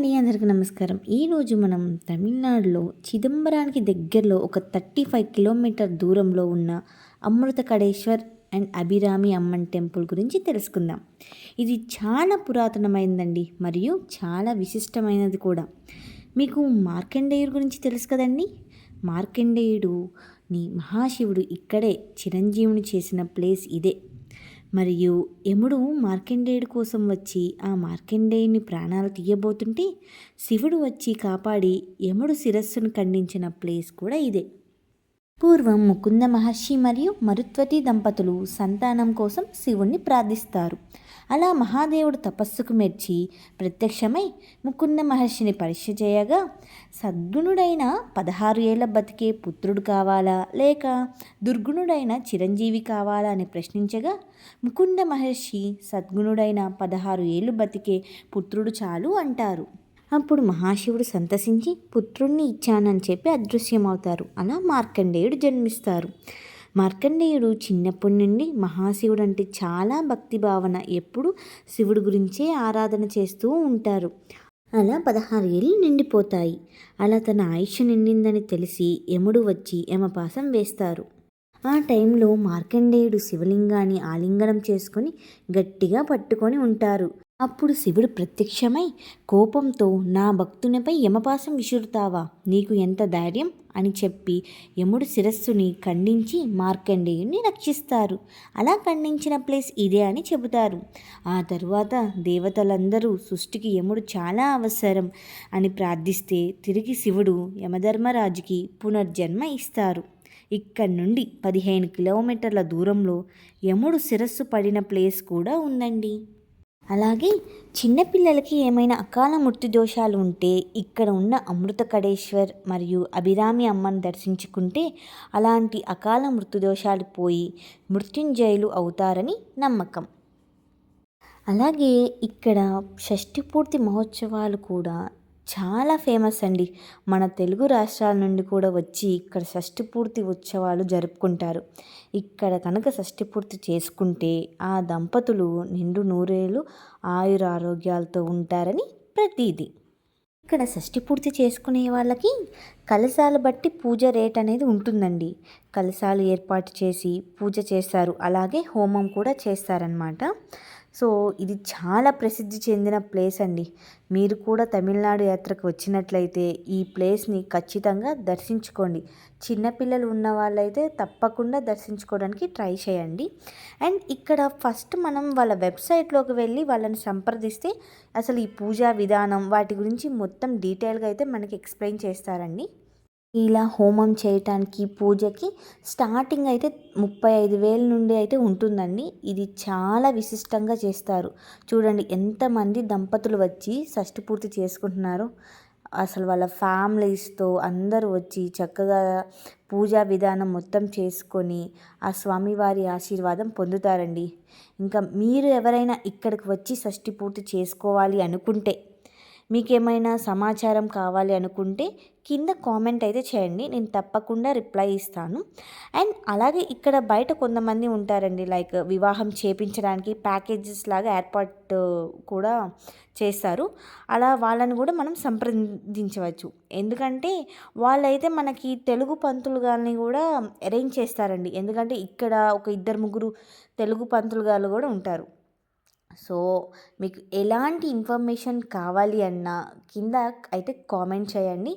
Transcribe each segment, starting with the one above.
అండి అందరికీ నమస్కారం. ఈరోజు మనం తమిళనాడులో చిదంబరానికి దగ్గరలో ఒక థర్టీ ఫైవ్ కిలోమీటర్ దూరంలో ఉన్న అమృత కడేశ్వర్ అండ్ అభిరామి అమ్మన్ టెంపుల్ గురించి తెలుసుకుందాం. ఇది చాలా పురాతనమైనదండి మరియు చాలా విశిష్టమైనది కూడా. మీకు మార్కండేయుడు గురించి తెలుసు కదండి? మార్కండేయుడు నీ మహాశివుడు ఇక్కడే చిరంజీవుని చేసిన ప్లేస్ ఇదే. మరియు యముడు మార్కండేయుడి కోసం వచ్చి ఆ మార్కండేయుని ప్రాణాలు తీయబోతుంటే శివుడు వచ్చి కాపాడి యముడు శిరస్సును ఖండించిన ప్లేస్ కూడా ఇదే. పూర్వం ముకుంద మహర్షి మరియు మరుత్వతి దంపతులు సంతానం కోసం శివుణ్ణి ప్రార్థిస్తారు. అలా మహాదేవుడు తపస్సుకు మెచ్చి ప్రత్యక్షమై ముకుంద మహర్షిని పరీక్ష చేయగా సద్గుణుడైన పదహారు ఏళ్ళ బతికే పుత్రుడు కావాలా లేక దుర్గుణుడైన చిరంజీవి కావాలా అని ప్రశ్నించగా ముకుంద మహర్షి సద్గుణుడైన పదహారు ఏళ్ళు బతికే పుత్రుడు చాలు అంటారు. అప్పుడు మహాశివుడు సంతసించి పుత్రుణ్ణి ఇచ్చానని చెప్పి అదృశ్యమవుతారు. అలా మార్కండేయుడు జన్మిస్తారు. మార్కండేయుడు చిన్నప్పటి నుండి మహాశివుడు అంటే చాలా భక్తి భావన. ఎప్పుడు శివుడు గురించే ఆరాధన చేస్తూ ఉంటారు. అలా పదహారు ఏళ్ళు నిండిపోతాయి. అలా తన ఆయుష్ నిండిందని తెలిసి యముడు వచ్చి యమపాసం వేస్తారు. ఆ టైంలో మార్కండేయుడు శివలింగాన్ని ఆలింగనం చేసుకొని గట్టిగా పట్టుకొని ఉంటారు. అప్పుడు శివుడు ప్రత్యక్షమై కోపంతో నా భక్తునిపై యమపాసం విసురుతావా? నీకు ఎంత ధైర్యం? అని చెప్పి యముడు శిరస్సుని ఖండించి మార్కండేయుని రక్షిస్తారు. అలా ఖండించిన ప్లేస్ ఇదే అని చెబుతారు. ఆ తరువాత దేవతలందరూ సృష్టికి యముడు చాలా అవసరం అని ప్రార్థిస్తే తిరిగి శివుడు యమధర్మరాజుకి పునర్జన్మ ఇస్తారు. ఇక్కడి నుండి పదిహేను కిలోమీటర్ల దూరంలో యముడు శిరస్సు పడిన ప్లేస్ కూడా ఉందండి. అలాగే చిన్నపిల్లలకి ఏమైనా అకాల మృత్యు దోషాలు ఉంటే ఇక్కడ ఉన్న అమృత కడేశ్వర్ మరియు అభిరామి అమ్మను దర్శించుకుంటే అలాంటి అకాల మృత్యు దోషాలు పోయి మృత్యుంజయులు అవుతారని నమ్మకం. అలాగే ఇక్కడ షష్ఠి పూర్తి మహోత్సవాలు కూడా చాలా ఫేమస్ అండి. మన తెలుగు రాష్ట్రాల నుండి కూడా వచ్చి ఇక్కడ షష్ఠి పూర్తి ఉత్సవాలు జరుపుకుంటారు. ఇక్కడ కనుక షష్ఠి పూర్తి చేసుకుంటే ఆ దంపతులు నిండు నూరేళ్ళు ఆయుర ఆరోగ్యాలతో ఉంటారని ప్రతీది. ఇక్కడ షష్ఠి పూర్తి చేసుకునే వాళ్ళకి కలశాలు బట్టి పూజ రేట్ అనేది ఉంటుందండి. కలశాలు ఏర్పాటు చేసి పూజ చేస్తారు. అలాగే హోమం కూడా చేస్తారనమాట సో ఇది చాలా ప్రసిద్ధి చెందిన ప్లేస్ అండి. మీరు కూడా తమిళనాడు యాత్రకు వచ్చినట్లయితే ఈ ప్లేస్ని ఖచ్చితంగా దర్శించుకోండి. చిన్నపిల్లలు ఉన్న వాళ్ళైతే తప్పకుండా దర్శించుకోవడానికి ట్రై చేయండి. అండ్ ఇక్కడ ఫస్ట్ మనం వాళ్ళ వెబ్సైట్లోకి వెళ్ళి వాళ్ళని సంప్రదిస్తే అసలు ఈ పూజా విధానం వాటి గురించి మొత్తం డీటెయిల్గా అయితే మనకి ఎక్స్ప్లెయిన్ చేస్తారండి. ఇలా హోమం చేయటానికి పూజకి స్టార్టింగ్ అయితే ముప్పై ఐదు వేల నుండి అయితే ఉంటుందండి. ఇది చాలా విశిష్టంగా చేస్తారు. చూడండి ఎంతమంది దంపతులు వచ్చి షష్టి పూర్తి చేసుకుంటున్నారు. అసలు వాళ్ళ ఫ్యామిలీస్తో అందరూ వచ్చి చక్కగా పూజా విధానం మొత్తం చేసుకొని ఆ స్వామివారి ఆశీర్వాదం పొందుతారండి. ఇంకా మీరు ఎవరైనా ఇక్కడికి వచ్చి షష్టి పూర్తి చేసుకోవాలి అనుకుంటే మీకేమైనా సమాచారం కావాలి అనుకుంటే కింద కామెంట్ అయితే చేయండి. నేను తప్పకుండా రిప్లై ఇస్తాను. అండ్ అలాగే ఇక్కడ బయట కొంతమంది ఉంటారండి. లైక్ వివాహం చేపించడానికి ప్యాకేజెస్ లాగా ఏర్పాటు కూడా చేస్తారు. అలా వాళ్ళని కూడా మనం సంప్రదించవచ్చు. ఎందుకంటే వాళ్ళైతే మనకి తెలుగు పంతులు గారిని కూడా అరేంజ్ చేస్తారండి. ఎందుకంటే ఇక్కడ ఒక ఇద్దరు ముగ్గురు తెలుగు పంతులు గారు కూడా ఉంటారు. సో మీకు ఎలాంటి ఇన్ఫర్మేషన్ కావాలి అన్నా కింద అయితే కామెంట్ చేయండి.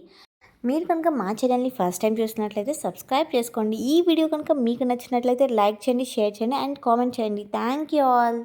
మీరు కనుక మా ఛానల్ని ఫస్ట్ టైం చూసినట్లయితే సబ్స్క్రైబ్ చేసుకోండి. ఈ వీడియో కనుక మీకు నచ్చినట్లయితే లైక్ చేయండి షేర్ చేయండి అండ్ కామెంట్ చేయండి. Thank you all.